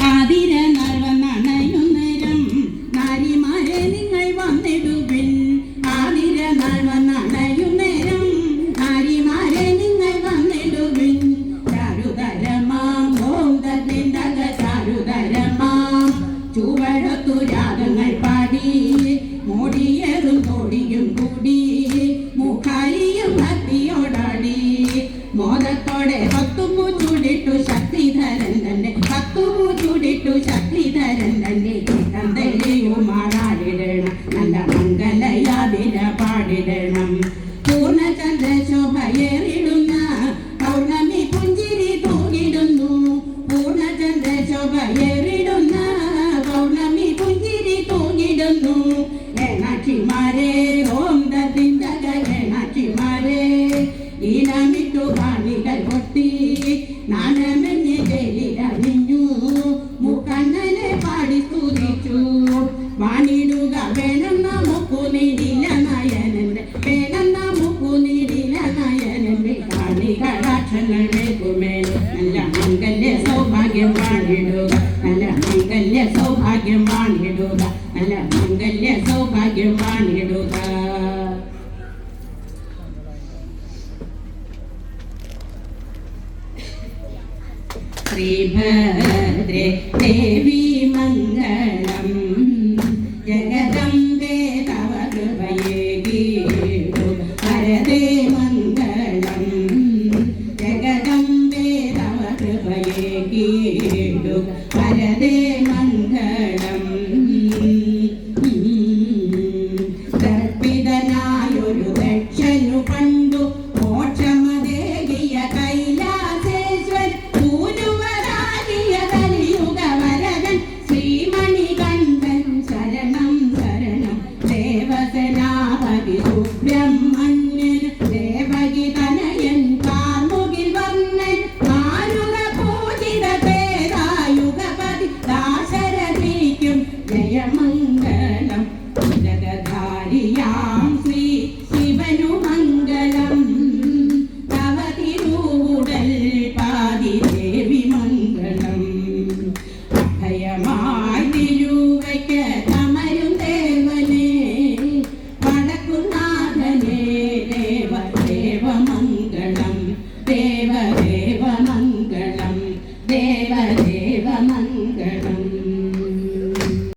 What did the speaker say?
ആതിര നർവനണയുന്നേരം നാരിമാരെ നിങ്ങൾ വന്നിടുവിൻ. ആതിര നർവനണയുന്നേരം നാരിമാരെ നിങ്ങൾ വന്നിടുവിൻ. ചാരുതരമാം തന്നിണ്ടക ചാരുതരമാം. ചുവടത്തു രാഗങ്ങൾ പാടി മോടിയേറും തോടിയും കൂടി. മുഖാരിയും ഭക്തിയോടാടി മോദത്തോടെ പത്തുമു ചൂടിട്ടു ശക്തിധരൻ പാടിടണം പൂർണചന്ദ്ര ശോഭയേറിടുന്ന പൗർണമി പുഞ്ചിരി തൂങ്ങിടുന്നു. പൂർണചന്ദ്ര ശോഭയേറിടുന്ന പൗർണമി പുഞ്ചിരി തൂങ്ങിടുന്നു. ഏണാക്ഷിമാരെ മംഗല്യ സൗഭാഗ്യം വാണിടുക നല്ല മംഗല്യ സൗഭാഗ്യം വാണിടുക നല്ല മംഗല്യ സൗഭാഗ്യം വാണിടുക ശ്രീഭദ്രേ ദേവി മംഗളം പരതേ മംഗളം. കർപ്പിതനായൊരു ദക്ഷനു കണ്ടു. മോക്ഷമതേകിയ കൈലാസേശ്വർ പൂരുവരാകിയ കലിയുഗ വരകൻ ശ്രീമണി ശരണം ശരണം. ദേവസനാപതി സുബ്രഹ്മ